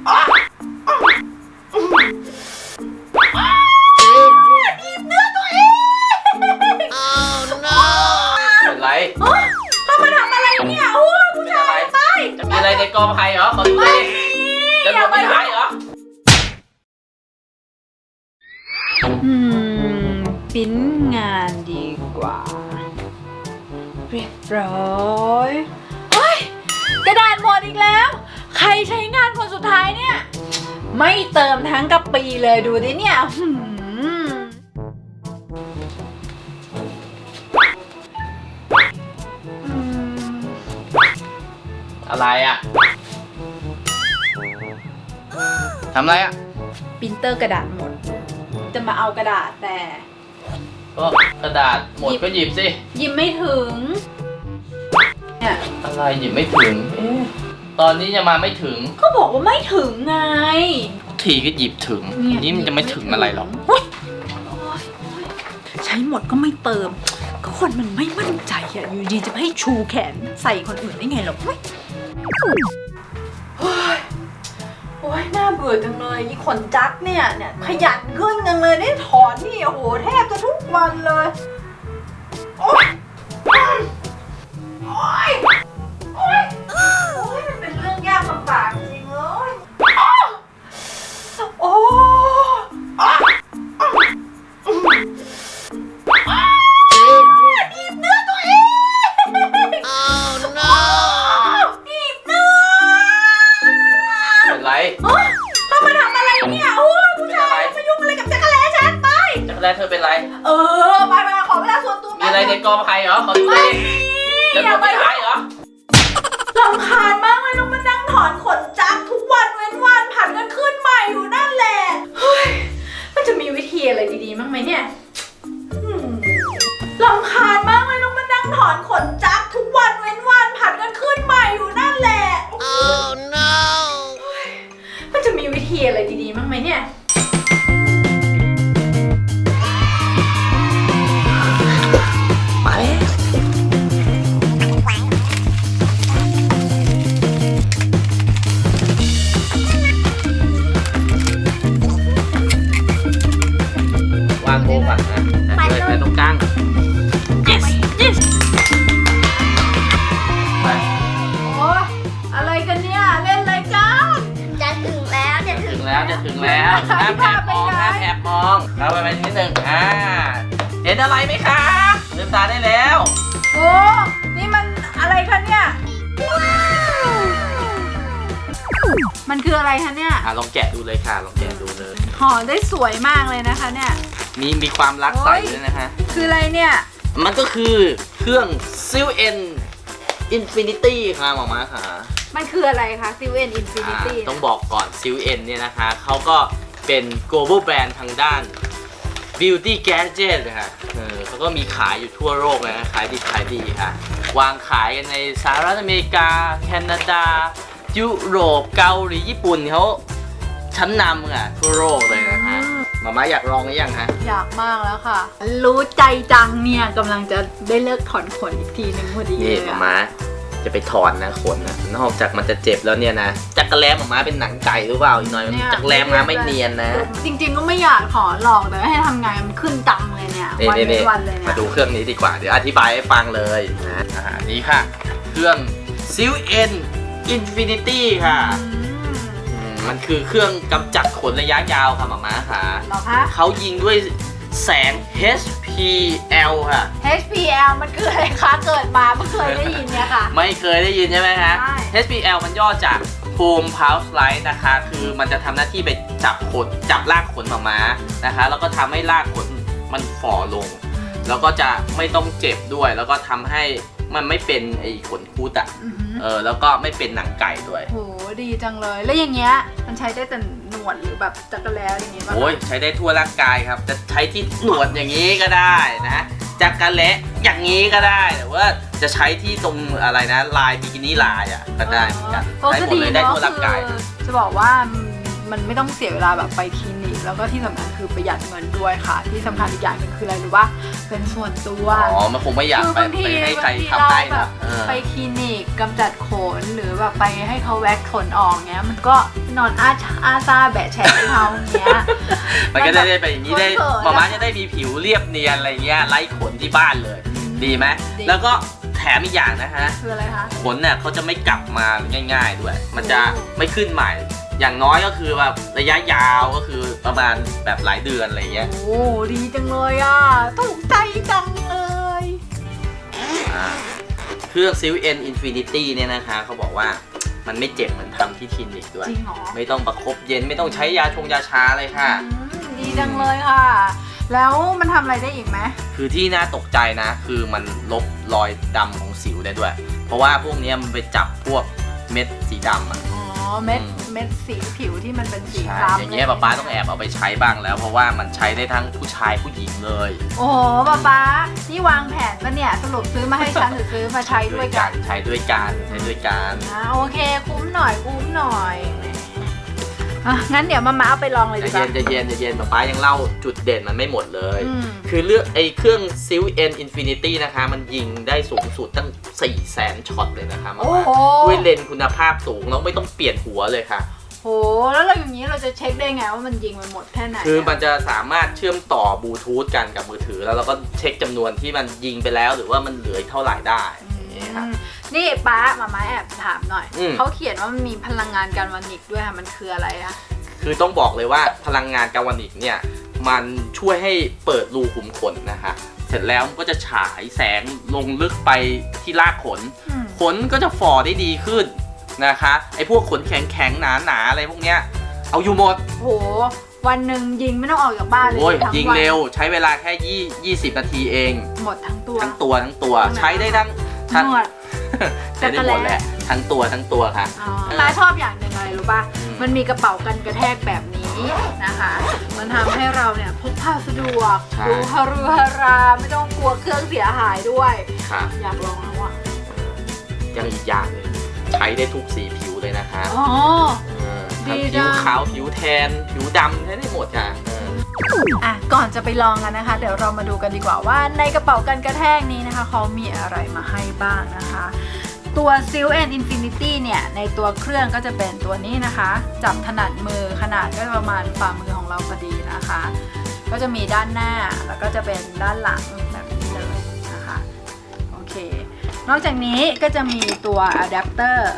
เป็นไรเขามาทำอะไรเนี่ยโอ้ยผู้ชายไปจะมีอะไรในกองไผ่เหรอขอดูดิจะโดนไม่ได้เหรออืมปิ้นงานดีกว่า เรียบร้อ ใครใช้งานคนสุดท้ายเนี่ย ไม่เติมทั้งกะปีเลยดูดิเนี่ยหืมอืมอะไรอะทำอะไรอะปรินเตอร์กระดาษหมด จะมาเอากระดาษแต่ก็กระดาษหมดก็หยิบสิ หยิบไม่ถึงเนี่ยอะไรหยิบไม่ถึงเอ๊ะ ตอนนี้จะมาไม่ถึงก็บอกว่าไม่ถึงไง ทีก็หยิบถึงเนี่ย นี่มันจะไม่ถึงอะไรหรอกโอ๊ยโอ๊ยโอ๊ยใช้หมดก็ไม่เติม ก็คนมันไม่มั่นใจอะอยู่ดีจะให้ชูแขนใส่คนอื่นได้ไงหรอกเว้ยโอ๊ยโอ๊ยน่าเบื่อจังเลยยี่ขนจักรเนี่ยเนี่ยขยันขึ้นจังเลยได้ถอนนี่โอ้โหแทบจะทุกวันเลย โอ๊ย ในกองไผ่เหรอขอดูไม่ดิมีจะอโดย่านไปไม่ได้เหรอลำคาญมากเลยต้องมานั่งถอนขนจักรทุกวันเว้นวันผัดกันขึ้นใหม่อยู่นั่นแหละเฮ้ยมันจะมีวิธีอะไรดีๆบ้างไหมเนี่ยอืมลำคาญมากเลยต้องมานั่งถอนขนจักรทุกวันเว้นวันผัดกันขึ้นใหม่อยู่นั่นแหละ oh no มันจะมีวิธีอะไรดีๆบ้างไหมเนี่ย อบมองเราไปไปนิดหนึ่งอ่าเห็นอะไรไหมคะลืมตาได้แล้ว โอ้นี่มันอะไรคะเนี่ยมันคืออะไรคะเนี่ยอะลองแกะดูเลยค่ะ ลองแกะดูเลย ห่อได้สวยมากเลยนะคะเนี่ย มีมีความรักใส่ด้วยนะฮะคืออะไรเนี่ย มันก็คือเครื่องซิลเอ็นอินฟินิตี้ค่ะหมอมาค่ะ มันคืออะไรคะซิเวนอินฟินิอ่าตี้ต้องบอกก่อนซิลเอ็นเนี่ยนะคะเขาก็ เป็น global brand ทางด้าน beauty gadget นะคะเออเขาก็มีขายอยู่ทั่วโลกเลยนะ ขายดีขายดีค่ะ วางขายกันในสหรัฐอเมริกา แคนาดา ยุโรป เกาหลี ญี่ปุ่นเขาชั้นนำอะทั่วโลกเลยนะฮะหมาม่าอยากลองหรือยังฮะ อยากมากแล้วค่ะ รู้ใจจังเนี่ยกำลังจะได้เลิกถอนขนอีกทีหนึ่งพอดีเลนี่ยหมาอะม้า จะไปถอนนะขนนะนอกจากมันจะเจ็บแล้วเนี่ยนะจักรแลมหมาม้าเป็นหนังไก่หรือเปล่าอีกหน่อยมันจักรแลมมาไม่เนียนนะจริง ๆ ก็ไม่อยากถอนหรอกแต่ให้ทำไงมันขึ้นตังเลยเนี่ยนี่วันนี่เป็นี่นวันเลยเนี่มายดูเครื่องนี้ดีกว่าเดี๋ยวอธิบายให้ฟังเลยนะอ่านี่ค่ะ เครื่อง s i l N Infinity ค่ะอืมอืมมันคือเครื่องกำจัดขนระยะยาวค่ะหมาม้าค่ะเหรอคะเขายิงด้วย แสง HPL ค่ะ HPL มันคืออะไรคะ เกิดมาไม่เคยได้ยินเนี่ยค่ะ ไม่เคยได้ยินใช่ไหมฮะใช่ HPL มันย่อจาก Home Pulse Light นะคะ คือมันจะทำหน้าที่ไปจับขนจับรากขนหมาม้านะคะ แล้วก็ทำให้รากขนมันฝ่อลง แล้วก็จะไม่ต้องเจ็บด้วย แล้วก็ทำให้มันไม่เป็นไอ้ขนคุดอะ อือหือ เออแล้วก็ไม่เป็นหนังไก่ด้วยโหดีจังเลย แล้วอย่างเงี้ยมันใช้ได้แต่หนวดหรือแบบจักรแล้อย่างเงี้ยป่ะคะโอ้ยใช้ได้ทั่วร่างกายครับ จะใช้ที่หนวดอย่างนี้ก็ได้นะจักระเละอย่างนี้ก็ได้แต่ว่าจะใช้ที่ตรงอะไรนะลายบิกินี่ลายอะก็ได้เหมือนกันโอ้ได้ก็หมดดีเลยได้เนาะทั่วร่างกายคือจะบอกว่า มันไม่ต้องเสียเวลาแบบไปคลินิกแล้วก็ที่สำคัญคือประหยัดเงินด้วยค่ะ ที่สำคัญอีกอย่างหนึงคืออะไรรู้ป่ะเป็นส่วนตัว อ๋อ มันคงไม่อยากคืไปบางทีไปให้ใครบางทีทำให้เราแบนะบเออ ไปคลินิกกำจัดขนหรือแบบไปให้เขาแว็กขนออกเงี้ย มันก็นอนอาชาอาซาแบะแฉะให้เขาอย่างเงี้ย มันก็จะได้ไปอย่างนี้ได้เขินๆหมาม้าจะได้มีผิวเรียบเนียนอะไรเงี้ยไร้ขนที่บ้านเลย ดีไหมดี แล้วก็แถมอีกอย่างนะฮะคืออะไรคะ ขนเนี่ยเขาจะไม่กลับมาง่าย ๆ ด้วย มันจะโอ้ไม่ขึ้นใหม่ อย่างน้อยก็คือแบบระยะยาวก็คือประมาณแบบหลายเดือนอะไรเงี้ยโอ้ดีจังเลยอะถูกใจจังเลยอ่าเครื่องซิลเอ็นอินฟินิตี้เนี่ยนะคะเขาบอกว่ามันไม่เจ็บเหมือนทำที่คลินิกด้วย จริงเหรอไม่ต้องประคบเย็นไม่ต้องใช้ยาชงยาชาเลยค่ะ อืมดีจังเลยค่ะ แล้วมันทำอะไรได้อีกไหมคือที่น่าตกใจนะ คือมันลบรอยดำของสิวได้ด้วย เพราะว่าพวกเนี้ยมันไปจับพวกเม็ดสีดำอะอ๋อ เม็ดอืมเม็ดสีผิวที่มันเป็นสีใช่คล้ำอย่างเงี้ยป๊าป๊าต้องแอบเอาไปใช้บ้างแล้ว เพราะว่ามันใช้ได้ทั้งผู้ชายผู้หญิงเลยโอ้โหป๊าป๊านี่วางแผนปะเนี่ยสรุปซื้อมาให้ฉันหรือซื้อมาใช้ด้วยกัน ใช้ด้วยกันใช้ด้วยกัน อ่าโอเค คุ้มหน่อยคุ้มหน่อยแหม อะงั้นเดี๋ยวมามาเอาไปลองเลยใจะดีกเย็ว่านใจะเย็นใจะเย็นป๊าป๊ายังเล่าจุดเด่นมันไม่หมดเลย อืม คือเลือกไอ้เครื่องซิลเอ็นอินฟินิตี้นะคะ มันยิงได้สูงสุดตั้ง 4 0 0แสนช็อตเลยนะคะมาโอ้ว่าโหด้วยเลนส์คุณภาพสูงแล้วไม่ต้องเปลี่ยนหัวเลยค่ะ โห แล้วเราอย่างนี้เราจะเช็คได้ไงว่ามันยิงมันหมดแค่ไหนคือมันจะสามารถเชื่อมต่อบลูทูธกันกับมือถือ แล้วเราก็เช็คจำนวนที่มันยิงไปแล้ว หรือว่ามันเหลือเท่าไหร่ได้อย่างนี้ ค่ะอืมนี่ป้ามามาแอบถามหน่อย อืม เขาเขียนว่ามันมีพลังงานการวานิกด้วยค่ะ มันคืออะไรอะคือต้องบอกเลยว่าพลังงานกาวานิกเนี่ย มันช่วยให้เปิดรูขุมขนนะคะเสร็จแล้วมันก็จะฉายแสงลงลึกไปที่รากขน อืมขนก็จะฝ่อได้ดีขึ้นนะคะไอ้พวกขนแข็งแข็งๆหนาหนาๆอะไรพวกเนี้ยเอาอยู่หมดโห วันหนึ่งยิงไม่ต้องออกจากบ้านเลยโอ้ยทั้ยิงวันเร็วใช้เวลาแค่ยี่ยี่สิบนาทีเอง หมดทั้งตัว ทั้งตัวทั้งตัวใช้ได้ทั้ง ทั้งหมดใช้ได้หมดแหละทั้งตัวทั้งตัวค่ะอ๋อป้าชอบอย่างหนึ่งอะไรรู้ป่ะ อืม มันมีกระเป๋ากันกระแทกแบบนี้นะคะ มันทำให้เราเนี่ยพกพาสะดวกใช่ดูฮารุฮาราไม่ต้องกลัวเครื่องเสียหายด้วย ค่ะอยากลองแล้วอะ ยังอีกอย่างหนึงใช้ได้ทุกสีผิวเลยนะคะอ๋อ เออดีทั้งผิวจังขาวผิวแทนผิวดำใช้ได้หมดค่ะ เอะก่อนจะไปลองกันนะคะ เดี๋ยวเรามาดูกันดีกว่าว่าในกระเป๋ากันกระแทกนี้นะคะเขามีอะไรมาให้บ้างนะคะ ตัว s i l and Infinity เนี่ยในตัวเครื่องก็จะเป็นตัวนี้นะคะ จับถนัดมือขนาดก็ประมาณฝ่ามือของเราพอดีนะคะ ก็จะมีด้านหน้าแล้วก็จะเป็นด้านหลังแบบนี้เลยนะคะโอเคนอกจากนี้ก็จะมีตัวอะแดปเตอร์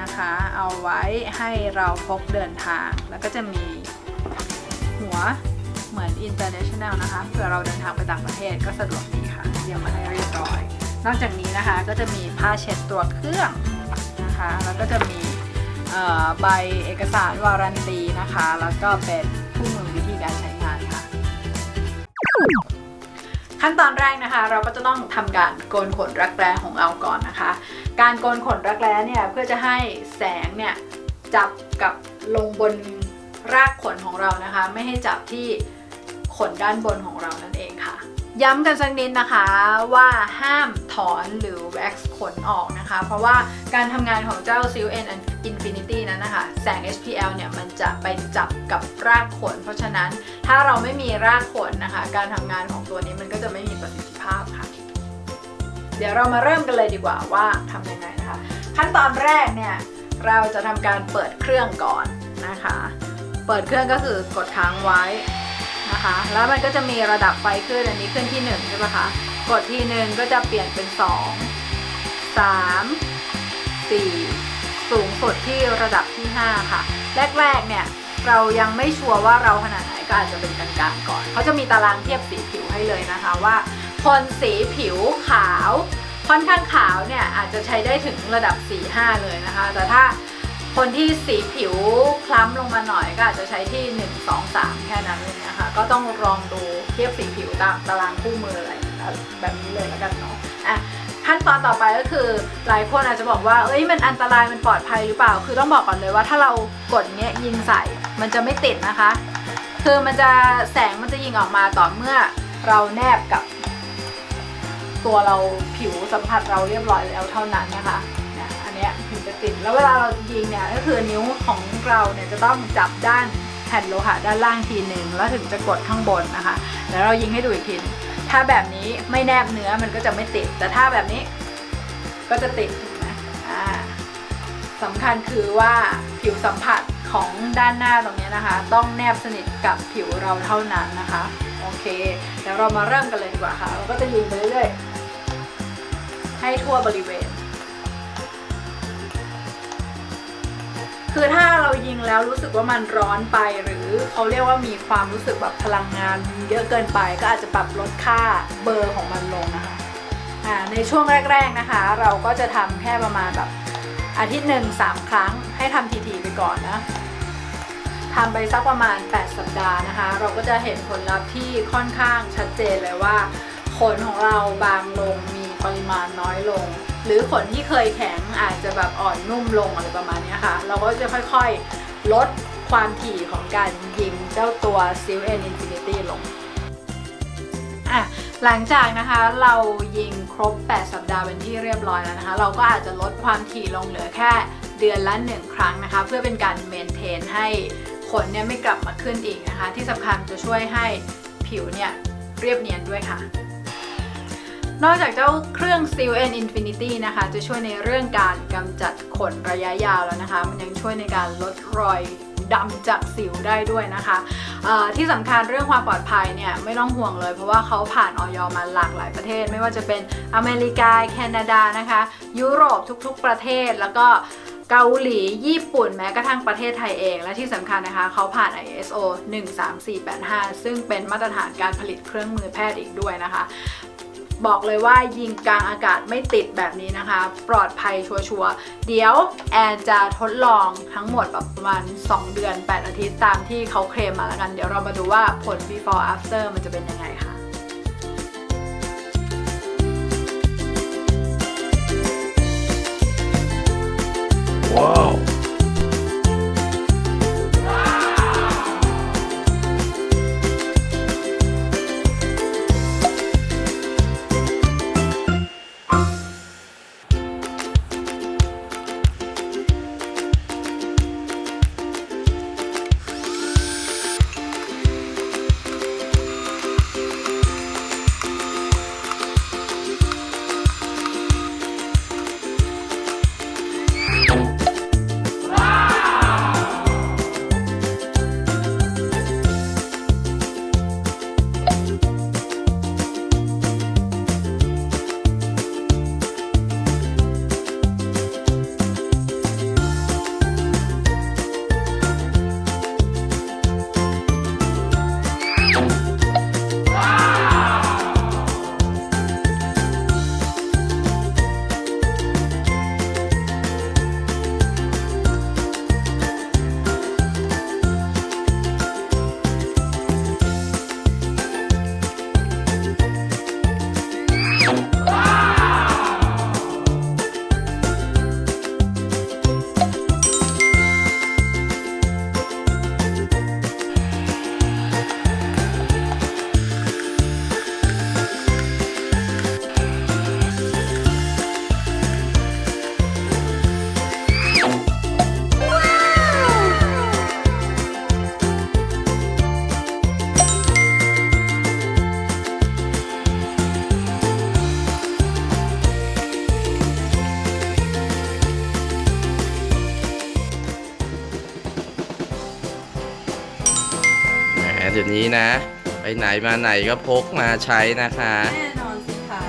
นะคะเอาไว้ให้เราพกเดินทาง แล้วก็จะมีหัว international นะคะเผื่อเราเดินทางไปต่างประเทศก็สะดวกดีค่ะเตรียมมาให้เรียบร้อย นอกจากนี้นะคะก็จะมีผ้าเช็ดตัวเครื่องนะคะแล้วก็จะมีใบเอกสารวารันตีนะคะ แล้วก็เป็นคู่มือวิธีการใช้งานค่ะ ขั้นตอนแรกนะคะ เราก็จะต้องทำการโกนขนรักแร้ของเราก่อนนะคะ การโกนขนรักแร้เนี่ยเพื่อจะให้แสงเนี่ยจับกับลงบนรากขนของเรานะคะ ไม่ให้จับที่ ขนด้านบนของเรานั่นเองค่ะ ย้ำกันสักนิดนะคะว่าห้ามถอนหรือแว็กซ์ขนออกนะคะ เพราะว่าการทำงานของเจ้า s i l N Infinity นั้นนะคะ แสง HPL เนี่ยมันจะไปจับกับรากขน เพราะฉะนั้นถ้าเราไม่มีรากขนนะคะ การทำงานของตัวนี้มันก็จะไม่มีประสิทธิภาพค่ะ เดี๋ยวเรามาเริ่มกันเลยดีกว่าว่าทำยังไงนะคะ ขั้นตอนแรกเนี่ยเราจะทำการเปิดเครื่องก่อนนะคะ เปิดเครื่องก็คือกดค้างไว้ นะคะ แล้วมันก็จะมีระดับไฟขึ้นอันนี้ขึ้นที่1ใช่ปะคะ กดทีหนึ่งก็จะเปลี่ยนเป็น 2 3 4 สูงสุดที่ระดับที่ 5 ค่ะ แรกๆเนี่ยเรายังไม่ชัวร์ว่าเราขนาดไหนก็อาจจะเป็นกลางๆก่อน เขาจะมีตารางเทียบสีผิวให้เลยนะคะว่า คนสีผิวขาว ค่อนข้างขาวเนี่ยอาจจะใช้ได้ถึงระดับ 4-5 เลยนะคะ แต่ถ้า คนที่สีผิวคล้ำลงมาหน่อยก็อาจจะใช้ที่ 1 2 3 แค่นั้นเลยนะคะ ก็ต้องลองดูเทียบสีผิวตามตารางคู่มืออะไรแบบนี้เลยแล้วกันเนาะอะขั้นตอนต่อไปก็คือหลายคนอาจจะบอกว่าเอ้ยมันอันตรายมันปลอดภัยหรือเปล่า คือต้องบอกก่อนเลยว่าถ้าเรากดเนี้ยยิงใส่มันจะไม่ติดนะคะ คือมันจะแสงมันจะยิงออกมาต่อเมื่อเราแนบกับ ตัวเราผิวสัมผัสเราเรียบร้อยแล้วเท่านั้นนะคะ เนี่ยอันเนี้ยถึงจะติดแล้วเวลาเรายิงเนี่ยก็คือนิ้วของเราเนี่ยจะต้องจับด้านแผ่นโลหะด้านล่างทีหนึ่งแล้วถึงจะกดข้างบนนะคะเดี๋ยวเรายิงให้ดูอีกทีหนึงถ้าแบบนี้ไม่แนบเนื้อมันก็จะไม่ติด แต่ถ้าแบบนี้ก็จะติดถูกไหมอ่าสำคัญคือว่าผิวสัมผัสของด้านหน้าตรงนี้นะคะ ต้องแนบสนิทกับผิวเราเท่านั้นนะคะโอเคเดี๋ยวเรามาเริ่มกันเลยดีกว่าค่ะเราก็จะยิงไปเรื่อยๆให้ทั่วบริเวณ คือถ้าเรายิงแล้วรู้สึกว่ามันร้อนไปหรือเขาเรียกว่ามีความรู้สึกแบบพลังงานเยอะเกินไป ก็อาจจะปรับลดค่าเบอร์ของมันลงนะคะอ่าในช่วงแรก ๆนะคะ เราก็จะทำแค่ประมาณแบบอาทิตย์หนึ่งสามครั้งให้ทำทีๆไปก่อนนะทำไปสักประมาณ 8 สัปดาห์นะคะ เราก็จะเห็นผลลัพธ์ที่ค่อนข้างชัดเจนเลยว่าขนของเราบางลงมีปริมาณน้อยลง หรือขนที่เคยแข็งอาจจะแบบอ่อนนุ่มลงอะไรประมาณนี้ค่ะ เราก็จะค่อยๆลดความถี่ของการยิงเจ้าตัว s i l N Infinity ลงอะหลังจากนะคะเรายิงครบ 8 สัปดาห์เป็นที่เรียบร้อยแล้วนะคะ เราก็อาจจะลดความถี่ลงเหลือแค่เดือนละ 1 ครั้งนะคะ เพื่อเป็นการเมนเทนให้ขนเนี่ยไม่กลับมาขึ้นอีกนะคะ ที่สำคัญจะช่วยให้ผิวเนี่ยเรียบเนียนด้วยค่ะ นอกจากเจ้าเครื่อง Seal N Infinity นะคะ จะช่วยในเรื่องการกำจัดขนระยะยาวแล้วนะคะ มันยังช่วยในการลดรอยดำจากสิวได้ด้วยนะคะ ที่สำคัญเรื่องความปลอดภัยเนี่ยไม่ต้องห่วงเลย เพราะว่าเขาผ่านออยมาหลากหลายประเทศ ไม่ว่าจะเป็นอเมริกา แคนาดานะคะ ยุโรปทุกๆประเทศแล้วก็เกาหลี ญี่ปุ่นแม้กระทั่งประเทศไทยเอง และที่สำคัญนะคะ เขาผ่าน ISO 13485 ซึ่งเป็นมาตรฐานการผลิตเครื่องมือแพทย์อีกด้วยนะคะ บอกเลยว่ายิงกลางอากาศไม่ติดแบบนี้นะคะ ปลอดภัยชัวร์ๆเดี๋ยวแอนจะทดลองทั้งหมดแบบประมาณ 2 เดือน 8 อาทิตย์ตามที่เขาเคลมมาแล้วกัน เดี๋ยวเรามาดูว่าผล before after มันจะเป็นยังไงค่ะ ดี๋ยวนี้นะ ไปไหนมาไหนก็พกมาใช้นะคะ แน่นอนสิคะ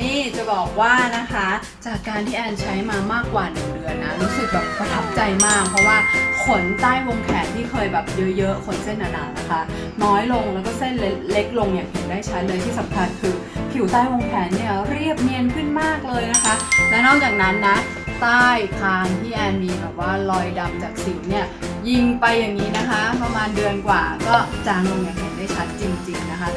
นี่จะบอกว่านะคะ จากการที่แอนใช้มามากกว่าหนึ่งเดือนนะ รู้สึกแบบประทับใจมาก เพราะว่าขนใต้วงแขนที่เคยแบบเยอะๆ ขนเส้นหนาๆนะคะ น้อยลงแล้วก็เส้นเล็กลงอย่างเห็นได้ชัดเลยที่สำคัญคือ ผิวใต้วงแขนเนี่ยเรียบเนียนขึ้นมากเลยนะคะ และนอกจากนั้นนะ ใต้คางที่แอนมีแบบว่ารอยดำจากสิวเนี่ย ยิงไปอย่างนี้นะคะ ประมาณเดือนกว่าก็จางลงอย่างเห็นได้ชัดจริง ๆ นะคะ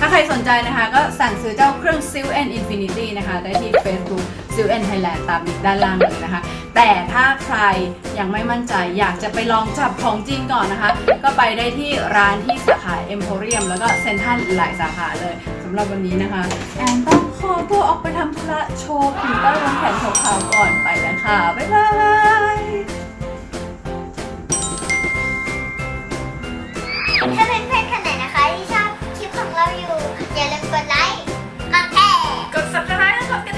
ถ้าใครสนใจนะคะก็สั่งซื้อเจ้าเครื่อง Seal N Infinity นะคะ ได้ที่ Facebook Seal N Thailand ตามลิงก์ด้านล่างเลยนะคะ แต่ถ้าใครยังไม่มั่นใจอยากจะไปลองจับของจริงก่อนนะคะ ก็ไปได้ที่ร้านที่สาขา Emporium แล้วก็เซ็นทรัลหลายสาขาเลยสำหรับวันนี้นะคะแอนต้อง อตัวออกไปทำธุระโชว์ผิวใต้รองแขนขาวๆก่อนไปแล้วค่ะ บ๊ายบายถ้าเป็นเพื่อนคนไหนนะคะที่ชอบคลิปของเราอยู่ อย่าลืมกดไลค์ กดแชร์ กด subscribe และกดกระดิ่ง